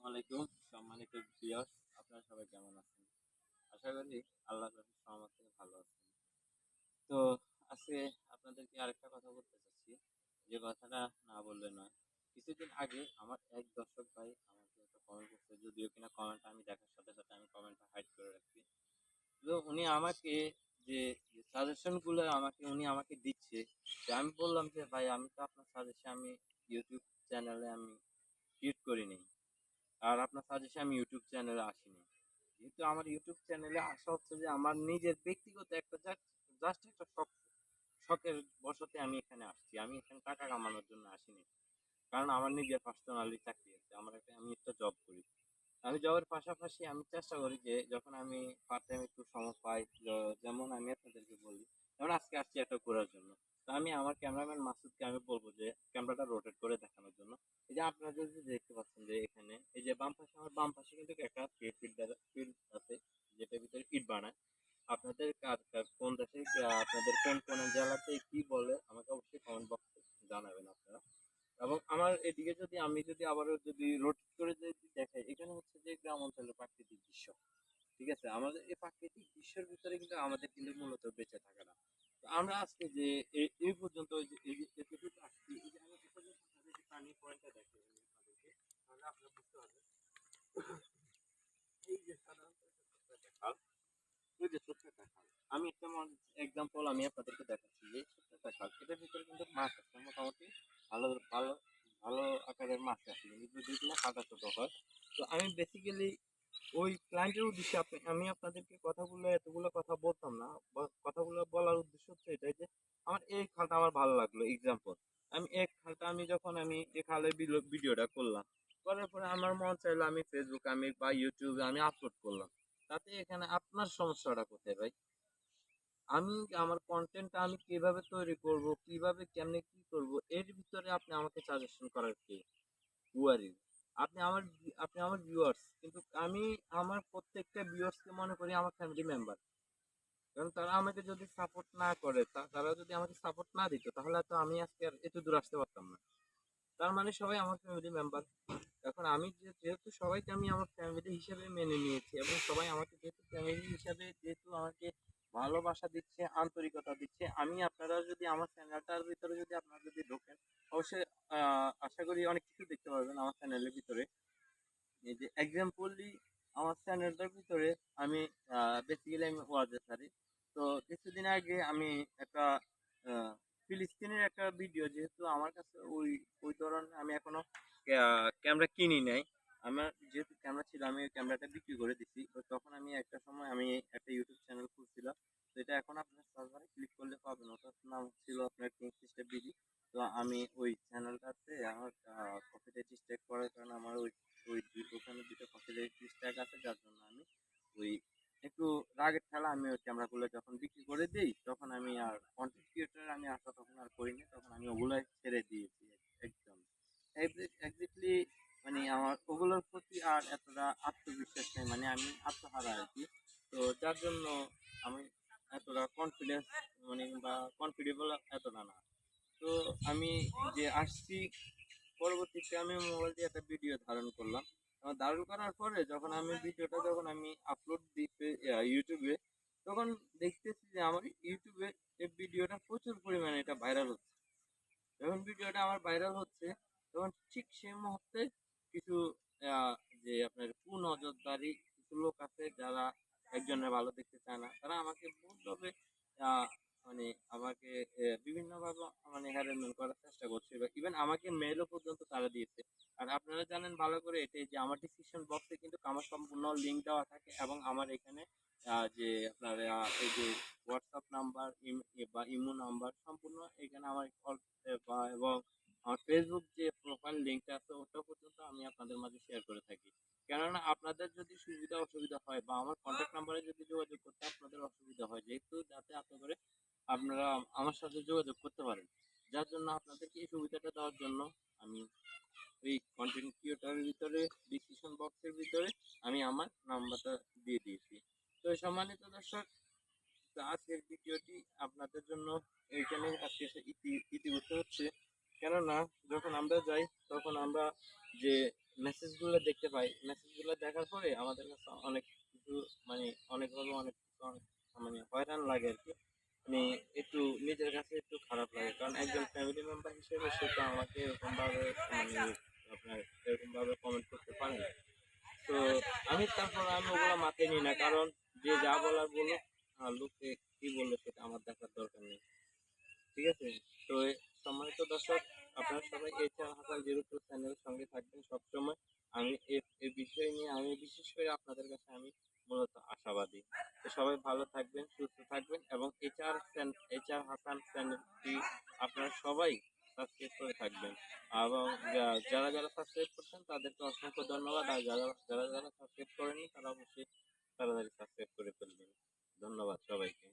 আসসালামু আলাইকুম সম্মানিত ভিউয়ার্স, আপনারা সবাই কেমন আছেন? আশা করি আল্লাহ সহমত থেকে ভালো আছেন। তো আজকে আপনাদেরকে আরেকটা কথা বলতে চাচ্ছি। যে কথাটা না বললে নয়। কিছুদিন আগে আমার এক দর্শক ভাই আমাকে একটা কমেন্ট করছে, যদিও কিনা কমেন্ট আমি দেখার সাথে সাথে আমি কমেন্টটা হাইড করে রাখি তো উনি আমাকে যে সাজেশনগুলো আমাকে, উনি আমাকে দিচ্ছে যে আমি বললাম যে, ভাই, আমি তো আপনার সাজেশন আমি ইউটিউব চ্যানেলে আমি ক্রিয়েট করিনি। আর আপনার সাজেশন আমি ইউটিউব চ্যানেলে আসিনি। যেহেতু আমার ইউটিউব চ্যানেলে আসা হচ্ছে যে আমার নিজের ব্যক্তিগত একটা জাস্ট একটা শখ, শখের বশতে আমি এখানে আসছি। আমি এখানে টাকা কামানোর জন্য আসিনি। কারণ আমার নিজের পার্সোনালি চাকরি আছে। আমার একটা, আমি একটা জব করি। আমি জবের পাশাপাশি আমি চেষ্টা করি যে যখন আমি পার্ট টাইম একটু সময় পাই যেমন আমি আপনাদেরকে বলি, যেমন আজকে আসছি একটা ঘোরার জন্য। আমি আমার ক্যামেরাম্যান মাসুদকে আমি বলব যে ক্যামেরাটা রোটেট করে দেখানোর জন্য। এই যে আপনারা যদি দেখতে পাচ্ছেন যে এখানে, এই যে বাম পাশে, আমার বাম পাশে কিন্তু একটা ফিল্ড আছে, যেটার ভিতরে ইট বানায়। আপনাদের কার কোন দেশে আপনাদের কোন কোন জেলাতে কি বলে, আমাকে অবশ্যই কমেন্ট বক্সে জানাবেন আপনারা। এবং আমার এদিকে যদি, আমি যদি আবারও যদি রোটেট করে যদি দেখাই, এখানে হচ্ছে যে গ্রাম অঞ্চলের প্রাকৃতিক দৃশ্য। ঠিক আছে? আমাদের এই প্রাকৃতিক দৃশ্যের ভিতরে কিন্তু আমাদের কিন্তু মূলত বেঁচে থাকা না। আমরা আজকে যে এই পর্যন্ত আমি একটা এক্সাম্পল আমি আপনাদেরকে দেখাচ্ছি যে খাল এটার ভিতরে কিন্তু মাছ আছে, মোটামুটি ভালো ভালো ভালো আকারের মাছ আছে, কিন্তু কিনা খাতা ছোট হয়, তো আমি বেসিক্যালি ওই ক্লায়েন্টের উদ্দেশ্যে আপনি- আমি আপনাদেরকে কথাগুলো, এতগুলো কথা বলতাম না কথাগুলো বলার উদ্দেশ্য হচ্ছে এটাই যে, আমার এই খালটা আমার ভালো লাগল এক্সাম্পল আমি এই খালটা, আমি যখন আমি এই খালের ভিডিওটা করলাম, করার পরে আমার মন চাইলো আমি ফেসবুক আমি বা ইউটিউবে আমি আপলোড করলাম। তাতে এখানে আপনার সমস্যাটা কোথায় ভাই? আমি, আমার কন্টেন্টটা আমি কীভাবে তৈরি করব, কীভাবে, কেমনে কি করব, এর ভিতরে আপনি আমাকে সাজেশন করার কে? হু আপনি আমার আপনি আমার ভিউয়ার্স কিন্তু আমি আমার প্রত্যেকটা ভিউয়ার্সকে মনে করি আমার ফ্যামিলি মেম্বার কারণ তারা আমাকে যদি সাপোর্ট না করে তারা যদি আমাকে সাপোর্ট না দিত, তাহলে তো আমি আজকে আর এত দূর আসতে পারতাম না। তার মানে সবাই আমার ফ্যামিলি মেম্বার এখন আমি যেহেতু সবাইকে আমি আমার ফ্যামিলি হিসেবে মেনে নিয়েছি, এবং সবাই আমাকে যেহেতু ফ্যামিলি হিসেবে যেহেতু আমাকে ভালোবাসা দিচ্ছে, আন্তরিকতা দিচ্ছে। আমি আপনারা যদি আমার চ্যানেলটার ভিতরে যদি আপনারা যদি ঢোকেন, অবশ্যই আশা করি অনেক কিছু দেখতে পারবেন আমার চ্যানেলের ভিতরে। এই যে এক্সাম্পলি আমার চ্যানেলটার ভিতরে আমি বেসিক্যালি আমি ওয়াজে সারি। তো কিছুদিন আগে আমি একটা ফিলিস্তিনের একটা ভিডিও যেহেতু আমার কাছে ওই ওই ধরনের আমি এখনও ক্যামেরা কিনি নাই। আমার যেহেতু ক্যামেরা ছিল, আমি ওই ক্যামেরাটা বিক্রি করে দিছি। তো তখন আমি একটা সময় আমি একটা ইউটিউব চ্যানেল খুলছিলাম। তো এটা এখন আপনার সার্ভারে ক্লিক করলে পাবেন। ওটার নাম ছিল আপনার কিং সিস্টার বিডি তো আমি ওই চ্যানেলটাতে আমার কপিরাইট স্ট্রাইক করার কারণে আমার ওই ওই ওখানে দুটো কপিরাইট স্ট্রাইক আছে, যার জন্য আমি ওই একটু রাগের খেলা আমি ওই ক্যামেরাগুলো যখন বিক্রি করে দিই, তখন আমি আর কন্টেন্ট ক্রিয়েটার আমি আসা তখন আর করিনি। তখন আমি ওগুলোই ছেড়ে দিয়েছি, একদম। এক্স্যাক্টলি আমার ওগুলোর প্রতি আর এতটা আত্মবিশ্বাস নেই মানে আমি আত্মহারা আর কি। তো যার জন্য আমি এতটা কনফিডেন্স মানে বা কনফিডেবল এতটা না। তো আমি যে আসছি, পরবর্তীতে আমি মোবাইল দিয়ে একটা ভিডিও ধারণ করলাম। ধারণ করার পরে যখন আমি ভিডিওটা যখন আমি আপলোড দিতে ইউটিউবে তখন দেখতেছি যে আমার ইউটিউবে এই ভিডিওটা প্রচুর পরিমাণে এটা ভাইরাল হচ্ছে। যখন ভিডিওটা আমার ভাইরাল হচ্ছে, তখন ঠিক সেই মুহূর্তে কিছু যে আপনার কুনজরদারি কিছু লোক আছে যারা একজনের ভালো দেখতে চায় না। তারা আমাকে বহুতভাবে মানে আমাকে বিভিন্নভাবে মানে হ্যারাসমেন্ট করার চেষ্টা করছে বা ইভেন আমাকে মেলও পর্যন্ত তারা দিয়েছে। আর আপনারা জানেন ভালো করে এটাই যে আমার ডিসক্রিপশন বক্সে কিন্তু আমার সম্পূর্ণ লিঙ্ক দেওয়া থাকে এবং আমার এখানে যে আপনার এই যে হোয়াটসঅ্যাপ নাম্বার বা ইমো নাম্বার সম্পূর্ণ এখানে আমার এবং আমার ফেসবুক যে প্রোফাইল লিঙ্কটা আছে, ওটা পর্যন্ত আমি আপনাদের মাঝে শেয়ার করে থাকি। কেননা আপনাদের যদি সুবিধা অসুবিধা হয় বা আমার কন্ট্যাক্ট নাম্বারে যদি যোগাযোগ করতে আপনাদের অসুবিধা হয়, যেহেতু যাতে আপনি করে আপনারা আমার সাথে যোগাযোগ করতে পারেন, যার জন্য আপনাদেরকে এই সুবিধাটা দেওয়ার জন্য আমি এই কন্টেন্ট ক্রিয়েটারের ভিতরে ডিসক্রিপশন বক্সের ভিতরে আমি আমার নাম্বারটা দিয়ে দিয়েছি। তো সম্মানিত দর্শক আজকের ভিডিওটি আপনাদের জন্য এইখানে আজকে ইতি হচ্ছে। কেননা যখন আমরা যাই, তখন আমরা যে মেসেজগুলো দেখতে পাই মেসেজগুলো দেখার পরে আমাদের কাছে অনেক কিছু মানে অনেকভাবে অনেক মানে হয়রান লাগে আর কি। মানে একটু নিজের কাছে একটু খারাপ লাগে। কারণ একজন ফ্যামিলি মেম্বার হিসেবে সে তো আমাকে এরকমভাবে মানে আপনার এরকম ভাবে কমেন্ট করতে পারে না। তো আমি তারপর আমি ওগুলো মাথায় নিই না। কারণ যে যা বলার বলুক আর লোকে কি বলল সেটা আমার দেখার দরকার নেই। ঠিক আছে? তো সম্মানিত দর্শক, আপনারা সবাই এই চ্যানেল হাসান জিরো টু চ্যানেলের সঙ্গে থাকবেন সবসময়। আমি এই বিষয় নিয়ে আমি বিশেষ করে আপনাদের কাছে আমি মূলত আশাবাদী। তো সবাই ভালো থাকবেন, সুস্থ থাকবেন এবং এইচআর এইচআর হাসান চ্যানেলটি আপনারা সবাই সাবস্ক্রাইব করে থাকবেন। এবং যারা যারা সাবস্ক্রাইব করছেন, তাদেরকে অসংখ্য ধন্যবাদ। আর যারা যারা যারা সাবস্ক্রাইব করেননি, তারা অবশ্যই তাড়াতাড়ি সাবস্ক্রাইব করে ফেলবেন। ধন্যবাদ সবাইকে।